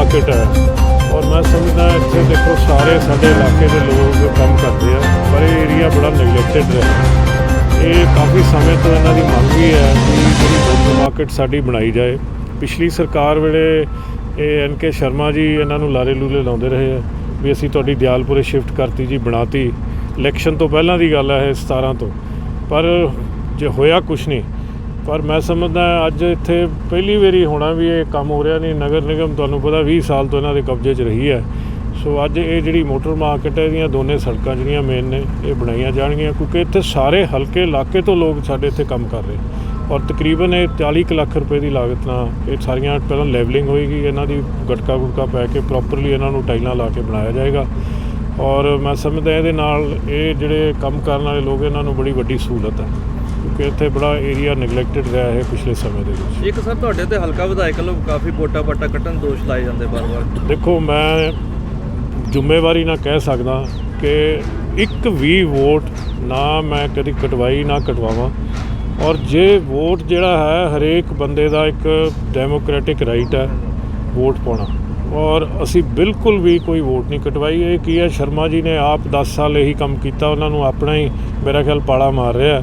Market ਹੈ। ਔਰ ਮੈਂ ਸਮਝਦਾ ਇੱਥੇ ਦੇਖੋ ਸਾਰੇ ਸਾਡੇ ਇਲਾਕੇ ਦੇ ਲੋਕ ਕੰਮ ਕਰਦੇ ਆ, ਪਰ ਇਹ ਏਰੀਆ ਬੜਾ ਨੈਗਲੈਕਟਡ ਹੈ ਇਹ ਕਾਫੀ ਸਮੇਂ ਤੋਂ ਇਹਨਾਂ ਦੀ ਮੰਗ ਵੀ ਹੈ ਕਿ ਜਿਹੜੀ ਬੁੱਧ ਮਾਰਕੀਟ ਸਾਡੀ ਬਣਾਈ ਜਾਏ। ਪਿਛਲੀ ਸਰਕਾਰ ਵੇਲੇ ਇਹ ਐਨ ਕੇ ਸ਼ਰਮਾ ਜੀ ਇਹਨਾਂ ਨੂੰ ਲਾਰੇ ਲੂਲੇ ਲਾਉਂਦੇ ਰਹੇ ਆ ਵੀ ਅਸੀਂ ਤੁਹਾਡੀ ਦਿਆਲਪੁਰੇ ਸ਼ਿਫਟ ਕਰਤੀ ਜੀ, ਬਣਾਤੀ। ਇਲੈਕਸ਼ਨ ਤੋਂ ਪਹਿਲਾਂ ਦੀ ਗੱਲ ਹੈ ਇਹ 17 ਤੋਂ। ਪਰ ਜੇ ਹੋਇਆ ਕੁਛ ਨਹੀਂ ਪਰ ਮੈਂ ਸਮਝਦਾ ਅੱਜ ਇੱਥੇ ਪਹਿਲੀ ਵਾਰੀ ਹੋਣਾ ਵੀ ਇਹ ਕੰਮ ਹੋ ਰਿਹਾ ਨਹੀਂ। ਨਗਰ ਨਿਗਮ ਤੁਹਾਨੂੰ ਪਤਾ 20 ਸਾਲ ਤੋਂ ਇਹਨਾਂ ਦੇ ਕਬਜ਼ੇ 'ਚ ਰਹੀ ਹੈ। ਸੋ ਅੱਜ ਇਹ ਜਿਹੜੀ ਮੋਟਰ ਮਾਰਕੀਟ ਹੈ, ਇਹਦੀਆਂ ਦੋਨੇ ਸੜਕਾਂ ਜਿਹੜੀਆਂ ਮੇਨ ਨੇ, ਇਹ ਬਣਾਈਆਂ ਜਾਣਗੀਆਂ ਕਿਉਂਕਿ ਇੱਥੇ ਸਾਰੇ ਹਲਕੇ ਇਲਾਕੇ ਤੋਂ ਲੋਕ ਸਾਡੇ ਇੱਥੇ ਕੰਮ ਕਰ ਰਹੇ। ਔਰ ਤਕਰੀਬਨ ਇਹ 40 ਕੁ ਲੱਖ ਰੁਪਏ ਦੀ ਲਾਗਤ ਨਾਲ ਇਹ ਸਾਰੀਆਂ ਪਹਿਲਾਂ ਲੈਵਲਿੰਗ ਹੋਏਗੀ, ਇਹਨਾਂ ਦੀ ਗਟਕਾ ਗੁਟਕਾ ਪੈ ਕੇ ਪ੍ਰੋਪਰਲੀ ਇਹਨਾਂ ਨੂੰ ਟਾਈਲਾਂ ਲਾ ਕੇ ਬਣਾਇਆ ਜਾਏਗਾ। ਔਰ ਮੈਂ ਸਮਝਦਾ ਇਹਦੇ ਨਾਲ ਇਹ ਜਿਹੜੇ ਕੰਮ ਕਰਨ ਵਾਲੇ ਲੋਕ, ਇਹਨਾਂ ਨੂੰ ਬੜੀ ਵੱਡੀ ਸਹੂਲਤ ਹੈ। ਕਿਉਂਕਿ ਇੱਥੇ ਬੜਾ ਏਰੀਆ ਨੈਗਲੈਕਟਡ ਰਿਹਾ ਹੈ ਪਿਛਲੇ ਸਮੇਂ ਦੇ ਵਿੱਚ। ਇੱਕ ਸਰ ਤੁਹਾਡੇ ਤੇ ਹਲਕਾ ਵਿਧਾਇਕ ਵੱਲੋਂ ਕਾਫੀ ਵੋਟਾਂ ਪਾਟਾ ਕੱਟਣ ਦੋਸ਼ ਲਾਏ ਜਾਂਦੇ ਬਾਰ-ਬਾਰ ਦੇਖੋ ਮੈਂ ਜ਼ਿੰਮੇਵਾਰੀ ਨਾਲ ਕਹਿ ਸਕਦਾ ਕਿ ਇੱਕ ਵੀ ਵੋਟ ਨਾ ਮੈਂ ਕਦੀ ਕਟਵਾਈ ਨਾ ਕਟਵਾਵਾਂ। ਔਰ ਜੇ ਵੋਟ ਜਿਹੜਾ ਹੈ ਹਰੇਕ ਬੰਦੇ ਦਾ ਇੱਕ ਡੈਮੋਕ੍ਰੈਟਿਕ ਰਾਈਟ ਹੈ ਵੋਟ ਪਾਉਣਾ। ਔਰ ਅਸੀਂ ਬਿਲਕੁਲ ਵੀ ਕੋਈ ਵੋਟ ਨਹੀਂ ਕਟਵਾਈ। ਇਹ ਕੀ ਹੈ ਸ਼ਰਮਾ ਜੀ ਨੇ ਆਪ 10 ਸਾਲ ਇਹੀ ਕੰਮ ਕੀਤਾ ਉਹਨਾਂ ਨੂੰ ਆਪਣਾ ਹੀ ਮੇਰਾ ਖਿਆਲ ਪਾੜਾ ਮਾਰ ਰਿਹਾ।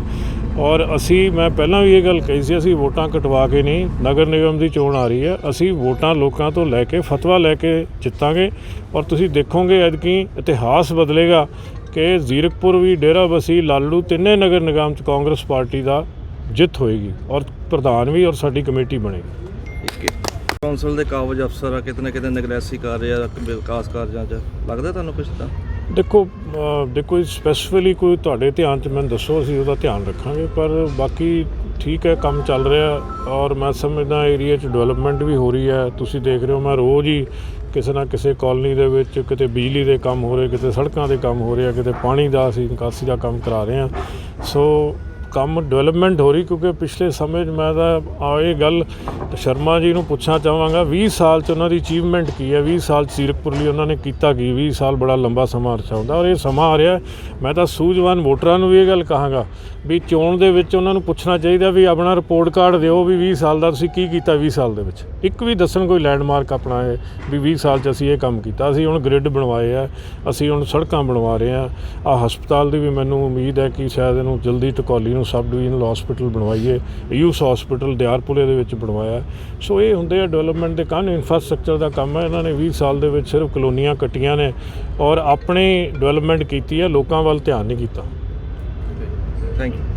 ਔਰ ਅਸੀਂ, ਮੈਂ ਪਹਿਲਾਂ ਵੀ ਇਹ ਗੱਲ ਕਹੀ ਸੀ, ਅਸੀਂ ਵੋਟਾਂ ਕਟਵਾ ਕੇ ਨਹੀਂ ਨਗਰ ਨਿਗਮ ਦੀ ਚੋਣ ਆ ਰਹੀ ਹੈ। ਅਸੀਂ ਵੋਟਾਂ ਲੋਕਾਂ ਤੋਂ ਲੈ ਕੇ, ਫਤਵਾ ਲੈ ਕੇ ਜਿੱਤਾਂਗੇ। ਔਰ ਤੁਸੀਂ ਦੇਖੋਗੇ ਐਤਕੀ ਇਤਿਹਾਸ ਬਦਲੇਗਾ ਕਿ ਜ਼ੀਰਕਪੁਰ ਵੀ ਡੇਰਾ ਬਸੀ, ਲਾਲੜੂ ਤਿੰਨੇ ਨਗਰ ਨਿਗਮ ਚ ਕਾਂਗਰਸ ਪਾਰਟੀ ਦਾ ਜਿੱਤ ਹੋਏਗੀ ਔਰ ਪ੍ਰਧਾਨ ਵੀ ਔਰ ਸਾਡੀ ਕਮੇਟੀ ਬਣੇਗੀ। ਕੌਂਸਲ ਦੇ ਕਾਬਜ ਅਫਸਰ ਆ, ਕਿਤੇ ਨਾ ਕਿਤੇ ਨਗਲੈਸੀ ਕਰ ਰਿਹਾ, ਵਿਕਾਸ ਕਾਰਜਾਂ 'ਚ। ਲੱਗਦਾ ਤੁਹਾਨੂੰ ਕੁਝ ਤਾਂ? ਦੇਖੋ, ਅਹ, ਦੇਖੋ ਸਪੈਸੀਫਿਕਲੀ ਕੋਈ ਤੁਹਾਡੇ ਧਿਆਨ ਚ ਮੈਨੂੰ ਦੱਸੋ, ਅਸੀਂ ਉਹਦਾ ਧਿਆਨ ਰੱਖਾਂਗੇ, ਪਰ ਬਾਕੀ ਠੀਕ ਹੈ, ਕੰਮ ਚੱਲ ਰਿਹਾ ਔਰ ਮੈਂ ਸਮਝਦਾ ਏਰੀਆ 'ਚ ਡਿਵੈਲਪਮੈਂਟ ਵੀ ਹੋ ਰਹੀ ਹੈ। ਤੁਸੀਂ ਦੇਖ ਰਹੇ ਹੋ, ਮੈਂ ਰੋਜ਼ ਹੀ ਕਿਸੇ ਨਾ ਕਿਸੇ ਕਾਲਨੀ ਦੇ ਵਿੱਚ ਕਿਤੇ ਬਿਜਲੀ ਦੇ ਕੰਮ ਹੋ ਰਹੇ, ਕਿਤੇ ਸੜਕਾਂ ਦੇ ਕੰਮ ਹੋ ਰਹੇ ਆ, ਕਿਤੇ ਪਾਣੀ ਦਾ ਅਸੀਂ ਨਿਕਾਸੀ ਦਾ ਕੰਮ ਕਰਾ ਰਹੇ ਹਾਂ। ਸੋ ਕੰਮ ਡਿਵੈਲਪਮੈਂਟ ਹੋ ਰਹੀ ਕਿਉਂਕਿ ਪਿਛਲੇ ਸਮੇਂ 'ਚ ਮੈਂ ਤਾਂ ਆ ਇਹ ਗੱਲ ਸ਼ਰਮਾ ਜੀ ਨੂੰ ਪੁੱਛਣਾ ਚਾਹਾਂਗਾ 20 ਸਾਲ 'ਚ ਉਹਨਾਂ ਦੀ ਅਚੀਵਮੈਂਟ ਕੀ ਹੈ? 20 ਸਾਲ ਸੀਰਕਪੁਰ ਲਈ ਉਹਨਾਂ ਨੇ ਕੀਤਾ ਕੀ? 20 ਸਾਲ ਬੜਾ ਲੰਬਾ ਸਮਾਂ ਅਰਸਾ ਹੁੰਦਾ ਔਰ ਇਹ ਸਮਾਂ ਆ ਰਿਹਾ ਮੈਂ ਤਾਂ ਸੂਝਵਾਨ ਵੋਟਰਾਂ ਨੂੰ ਵੀ ਇਹ ਗੱਲ ਕਹਾਂਗਾ ਵੀ ਚੋਣ ਦੇ ਵਿੱਚ ਉਹਨਾਂ ਨੂੰ ਪੁੱਛਣਾ ਚਾਹੀਦਾ ਵੀ ਆਪਣਾ ਰਿਪੋਰਟ ਕਾਰਡ ਦਿਓ ਵੀ 20 ਸਾਲ ਦਾ ਤੁਸੀਂ ਕੀ ਕੀਤਾ 20 ਸਾਲ ਦੇ ਵਿੱਚ? ਇੱਕ ਵੀ ਦੱਸਣ ਕੋਈ ਲੈਂਡਮਾਰਕ ਆਪਣਾ ਹੈ ਵੀ 20 ਸਾਲ 'ਚ ਅਸੀਂ ਇਹ ਕੰਮ ਕੀਤਾ। ਅਸੀਂ ਹੁਣ ਗ੍ਰਿਡ ਬਣਵਾਏ ਆ, ਅਸੀਂ ਹੁਣ ਸੜਕਾਂ ਬਣਵਾ ਰਹੇ ਆ। ਆ ਹਸਪਤਾਲ ਦੀ ਵੀ ਮੈਨੂੰ ਉਮੀਦ ਹੈ ਕਿ ਸ਼ਾਇਦ ਇਹਨੂੰ ਜਲਦੀ ਟਕੋਲੀ ਨੂੰ ਸਬ ਡਿਵੀਜ਼ਨਲ ਹਸਪੀਟਲ ਬਣਵਾਈਏ ਯੂਸ ਹਸਪੀਟਲ ਦਿਆਰਪੁਰੇ ਦੇ ਵਿੱਚ ਬਣਵਾਇਆ। ਸੋ ਇਹ ਹੁੰਦੇ ਆ ਡਿਵੈਲਪਮੈਂਟ ਦੇ ਕੰਮ ਇਨਫਰਾਸਟ੍ਰਕਚਰ ਦਾ ਕੰਮ ਹੈ ਇਹਨਾਂ ਨੇ 20 ਸਾਲ ਦੇ ਵਿੱਚ ਸਿਰਫ ਕਲੋਨੀਆਂ ਕੱਟੀਆਂ ਨੇ ਔਰ ਆਪਣੀ ਡਿਵੈਲਪਮੈਂਟ ਕੀਤੀ ਹੈ ਲੋਕਾਂ ਵੱਲ ਧਿਆਨ ਨਹੀਂ ਕੀਤਾ। Thank you